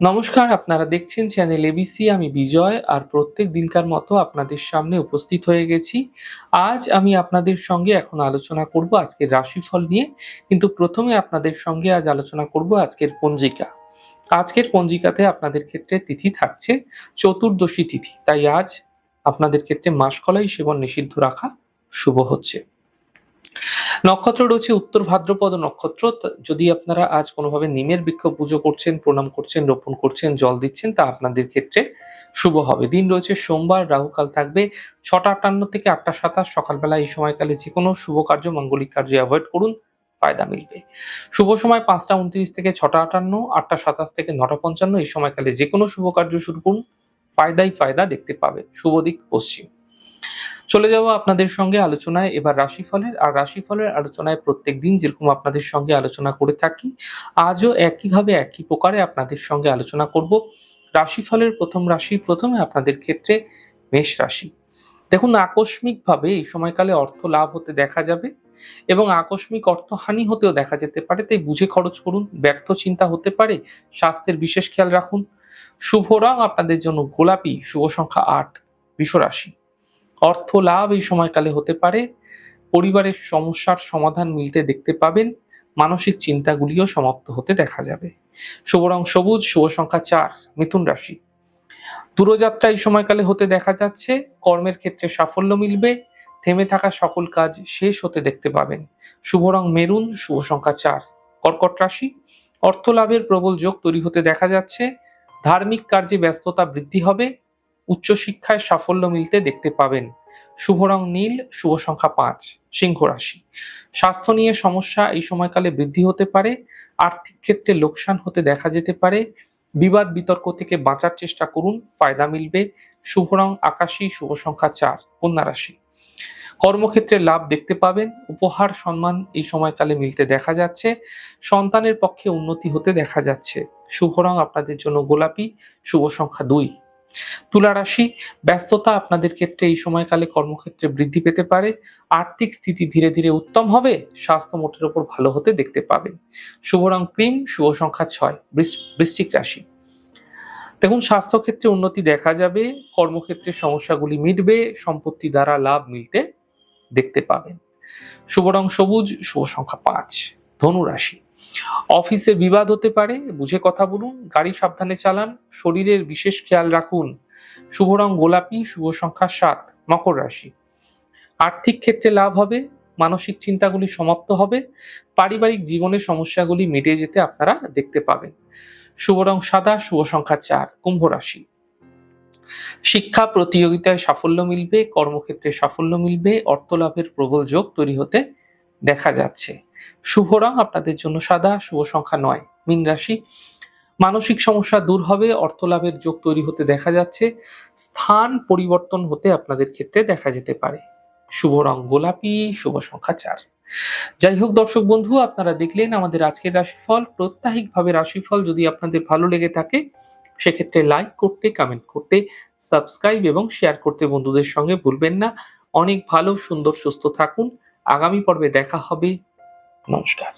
নমস্কার, আপনারা দেখছেন চ্যানেল এবিসি আমি বিজয়, আর প্রত্যেক দিনকার মতো আপনাদের সামনে উপস্থিত হয়ে গেছি। আজ আমি আপনাদের সঙ্গে এখন আলোচনা করব আজকের রাশিফল নিয়ে, কিন্তু প্রথমে আপনাদের সঙ্গে আজ আলোচনা করব আজকের পঞ্জিকা। আজকের পঞ্জিকাতে আপনাদের ক্ষেত্রে তিথি থাকছে, চতুর্দশী তিথি, তাই আজ আপনাদের ক্ষেত্রে মাসকলাই সেবন, নিষিদ্ধ রাখা শুভ হচ্ছে। নক্ষত্র রয়েছে উত্তর ভাদ্রপদ নক্ষত্র। যদি আপনারা আজ কোনোভাবে নিমের বৃক্ষ পুজো করছেন, প্রণাম করছেন, রোপণ করছেন, জল দিচ্ছেন, তা আপনাদের ক্ষেত্রে শুভ হবে। দিন রয়েছে সোমবার, রাহুকাল থাকবে ছটা আটান্ন থেকে আটটা সাতাশ। সকালবেলা এই সময়কালে যে কোনো শুভ কার্য, মাঙ্গলিক কার্য অ্যাভয়েড করুন, ফায়দা মিলবে। শুভ সময় পাঁচটা উনত্রিশ থেকে ছটা আটান্ন, আটটা সাতাশ থেকে নটা পঞ্চান্ন। এই সময়কালে যে কোনো শুভ কার্য শুরু করুন, ফায়দাই ফায়দা দেখতে পাবে শুভ দিক পশ্চিম। চলে যাব আপনাদের সঙ্গে আলোচনায়। এবার রাশিফলের, আর রাশিফলের আলোচনায় প্রত্যেক দিন যেরকম আপনাদের সঙ্গে আলোচনা করে থাকি, আজও একইভাবে একই প্রকারে আপনাদের সঙ্গে আলোচনা করব। রাশিফলের প্রথম রাশি, প্রথমে আপনাদের ক্ষেত্রে মেষ রাশি। দেখুন, আকস্মিকভাবে এই সময়কালে অর্থ লাভ হতে দেখা যাবে এবং আকস্মিক অর্থহানি হতেও দেখা যেতে পারে। তাই বুঝে খরচ করুন, ব্যর্থ চিন্তা হতে পারে। স্বাস্থ্যের বিশেষ খেয়াল রাখুন। শুভ রং আপনাদের জন্য গোলাপি, শুভ সংখ্যা আট, বৃষ রাশি। অর্থ লাভ এই সময়কালে হতে পারে। পরিবারের সমস্যার সমাধান মিলতে দেখতে পাবেন। মানসিক চিন্তাগুলিও সমাপ্ত হতে দেখা যাবে। শুভ রং সবুজ, শুভ সংখ্যা চার, মিথুন রাশি। দূরযাত্রা এই সময়কালে হতে দেখা যাচ্ছে। কর্মের ক্ষেত্রে সাফল্য মিলবে। থেমে থাকা সকল কাজ শেষ হতে দেখতে পাবেন। শুভ রং মেরুন, শুভ সংখ্যা চার, কর্কট রাশি। অর্থ লাভের প্রবল যোগ তৈরি হতে দেখা যাচ্ছে। ধার্মিক কার্যে ব্যস্ততা বৃদ্ধি হবে। উচ্চশিক্ষায় সাফল্য মিলতে দেখতে পাবেন। শুভ রং নীল, শুভ সংখ্যা পাঁচ, সিংহ রাশি। স্বাস্থ্য নিয়ে সমস্যা এই সময়কালে বৃদ্ধি হতে পারে, আর্থিক ক্ষেত্রে লোকসান হতে দেখা যেতে পারে। বিবাদ বিতর্ক থেকে বাঁচার চেষ্টা করুন, ফায়দা মিলবে। শুভ রং আকাশী, শুভ সংখ্যা চার, কন্যা রাশি। কর্মক্ষেত্রে লাভ দেখতে পাবেন, উপহার, সম্মান এই সময়কালে মিলতে দেখা যাচ্ছে। সন্তানের পক্ষে উন্নতি হতে দেখা যাচ্ছে। শুভ রং আপনাদের জন্য গোলাপি, শুভ সংখ্যা দুই। তুলা রাশি, ব্যস্ততা আপনাদের ক্ষেত্রে এই সময়কালে কর্মক্ষেত্রে বৃদ্ধি পেতে পারে। আর্থিক স্থিতি ধীরে ধীরে উত্তম হবে, স্বাস্থ্য মোটের ওপর ভালো হতে দেখতে পাবেন। শুভ রং ক্রিম, শুভ সংখ্যা ছয় বৃশ্চিক রাশি। দেখুন, স্বাস্থ্যক্ষেত্রে উন্নতি দেখা যাবে, কর্মক্ষেত্রে সমস্যাগুলি মিটবে, সম্পত্তি দ্বারা লাভ মিলতে দেখতে পাবেন। শুভ রং সবুজ, শুভ সংখ্যা পাঁচ, ধনু রাশি। অফিসে বিবাদ হতে পারে, বুঝে কথা বলুন, গাড়ি সাবধানে চালান, শরীরের বিশেষ খেয়াল রাখুন। শুভ রং গোলাপি, শুভ সংখ্যা সাত, মকর রাশি। আর্থিক ক্ষেত্রে লাভ হবে, মানসিক চিন্তাগুলি সমাপ্ত হবে, পারিবারিক জীবনের সমস্যাগুলি মিটে যেতে আপনারা দেখতে পাবেন। শুভ রং সাদা, শুভ সংখ্যা চার, কুম্ভ রাশি। শিক্ষা প্রতিযোগিতায় সাফল্য মিলবে, কর্মক্ষেত্রে সাফল্য মিলবে অর্থ লাভের প্রবল যোগ তৈরি হতে দেখা যাচ্ছে। শুভ রং আপনাদের জন্য সাদা, শুভ সংখ্যা নয়, মীন রাশি। মানসিক সমস্যা দূর হবে অর্থ লাভের যোগ তৈরি হতে দেখা যাচ্ছে, স্থান পরিবর্তন হতে আপনাদের ক্ষেত্রে দেখা যেতে পারে। শুভ রং গোলাপি, শুভ সংখ্যা চার। যাই হোক দর্শক বন্ধু, আপনারা দেখলেন আমাদের আজকের রাশিফল। প্রত্যাহিকভাবে রাশিফল যদি আপনাদের ভালো লেগে থাকে, সেক্ষেত্রে লাইক করতে কমেন্ট করতে সাবস্ক্রাইব এবং শেয়ার করতে বন্ধুদের সঙ্গে ভুলবেন না। অনেক ভালো, সুন্দর, সুস্থ থাকুন। আগামী পর্বে দেখা হবে। নমস্কার।